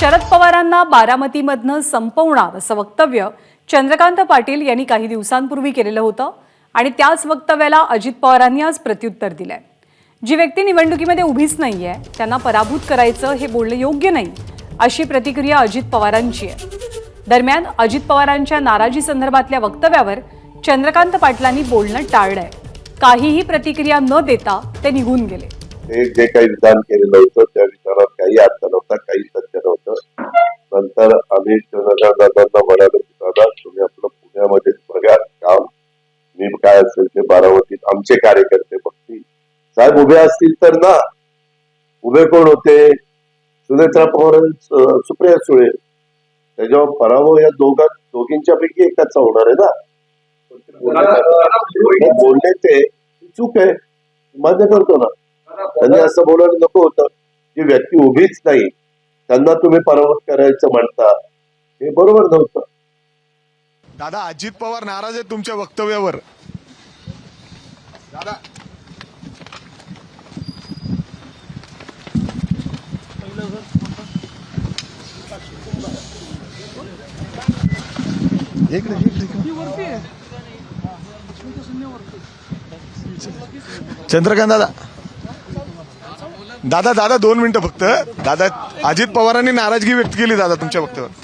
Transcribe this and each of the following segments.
शरद पवारांना बारामतीमधनं संपवणार असं वक्तव्य चंद्रकांत पाटील यांनी काही दिवसांपूर्वी केलेलं होतं आणि त्याच वक्तव्याला अजित पवारांनी आज प्रत्युत्तर दिलंय. जी व्यक्ती निवडणुकीमध्ये उभीच नाहीये त्यांना पराभूत करायचं हे बोलणं योग्य नाही अशी प्रतिक्रिया अजित पवारांची आहे. दरम्यान अजित पवारांच्या नाराजी संदर्भातल्या वक्तव्यावर चंद्रकांत पाटलांनी बोलणं टाळलंय. काहीही प्रतिक्रिया न देता ते निघून गेले. ते जे काही विधान केलेलं होतं त्या विचारात काही अर्थ नव्हता काही आम्ही दादांना म्हणालो की दादा तुम्ही आपलं पुण्यामध्ये बघा काम मी काय असेल ते बारामतीत आमचे कार्यकर्ते बघतील साहेब उभे असतील तर ना उभे कोण होते सुनेत्रा पवार सुप्रिया सुळे त्याच्यावर पराभव या दोघां दोघींच्या पैकी एकाचा होणार आहे ना बोलले ते चूक आहे मान्य करतो ना त्यांनी असं बोलायला नको होतं की व्यक्ती उभीच नाही त्यांना तुम्ही पराभूत करायचं म्हणता हे बरोबर नव्हतं. दादा अजित पवार नाराज आहेत तुमच्या वक्तव्यावर. दादा. इकडे चंद्रकांत दादा. दादा दादा दोन मिनिटं फक्त. दादा अजित पवारांनी नाराजगी व्यक्त केली दादा तुमच्या वक्तव्यावर.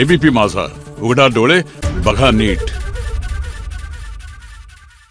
एबीपी माझा. उघडा डोळे बघा नीट.